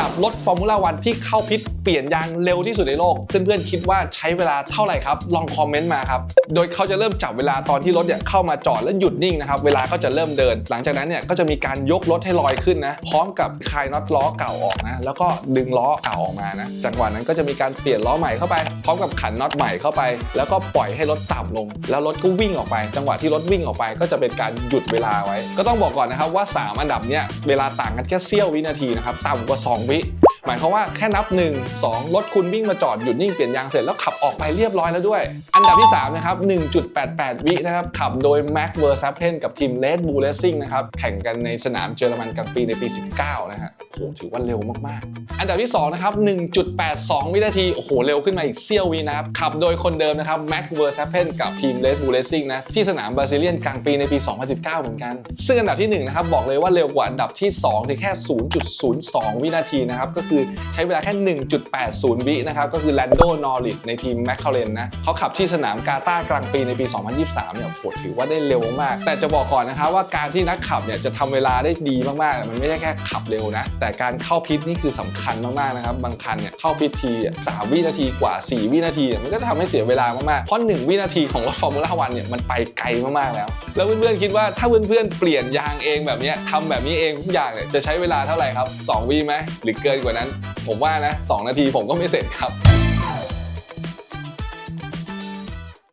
ดับรถฟอร์มูล่าวันที่เข้าพิษเปลี่ยนยางเร็วที่สุดในโลก เพื่อนๆคิดว่าใช้เวลาเท่าไหร่ครับ ลองคอมเมนต์มาครับ โดยเขาจะเริ่มจับเวลาตอนที่รถเนี่ยเข้ามาจอดแล้วหยุดนิ่งนะครับเวลาก็จะเริ่มเดิน หลังจากนั้นเนี่ยก็จะมีการยกรถให้ลอยขึ้นนะ พร้อมกับคลายน็อตล้อเก่าออกนะ แล้วก็ดึงล้อเก่าออกมานะจังหวะนั้นก็จะมีการเปลี่ยนล้อใหม่เข้าไป พร้อมกับขันน็อตใหม่เข้าไป แล้วก็ปล่อยให้รถต่ำลง แล้วรถก็วิ่งออกไป จังหวะที่รถวิ่งออกไป ก็จะเป็นการหยุดเวลาไว้ ก็ต้องบอกก่อนนะครับว่า 3 อันดับเนี่ยเวลาต่างกันแค่เสี้ยววินาทีนะครับต่ำกว่า 2วิ หมายความว่าแค่นับ 1 2 รถคุณวิ่งมาจอดหยุดนิ่งเปลี่ยนยางเสร็จแล้วขับออกไปเรียบร้อยแล้วด้วย อันดับที่ 3 นะครับ 1.88 วินะครับ ขับโดย Max Verstappen กับทีม Red Bull Racing นะครับ แข่งกันในสนามเยอรมันกลางปีในปี 19 นะฮะโหถือว่าเร็วมากๆ อันดับที่ 2 นะครับ 1.82 วินาที โอ้โห เร็วขึ้นมาอีกเสี้ยววินะครับ ขับโดยคนเดิมนะครับ Max Verstappen กับทีม Red Bull Racing นะ ที่สนามบราซิเลียนกลางปีในปี 2019 เหมือนกัน ซึ่งอันดับที่1นะครับบอกเลยว่าเร็วกว่าอันดับที่2เพียงแค่ 0.02 วินาทีนะครับก็คือใช้เวลาแค่ 1.80 วินะครับ ก็คือ Lando Norris ในทีม McLaren นนะเขาขับที่สนามกาตาร์กลางปีในปี 2023 เนี่ยโหถือว่าได้เร็วมาก แต่จะบอกก่อนนะครับว่าการที่นักขับเนี่ยจะทำเวลาได้ดีมากๆ มันไม่ใช่แค่ขับเร็วนะ แต่การเข้าพิษนี่คือสำคัญมากๆนะครับ บางคันเนี่ยเข้าพิษทีสามวินาทีกว่า 4 วินาที มันก็จะทำให้เสียเวลามากๆ เพราะ 1 วินาทีของรถฟอร์มูล่าวันเนี่ยมันไปไกลมากๆแล้ว แล้วเพื่อนๆคิดว่าถ้าเพื่อนๆเปลี่ยนยางเองแบบนี้ทำแบบนี้เองทุกอย่างเนี่ยจะใช้เวลาเท่าไหร่ครับ 2 วิไหมหรือเกินกว่านั้น ผมว่านะ 2 นาทีผมก็ไม่เสร็จครับ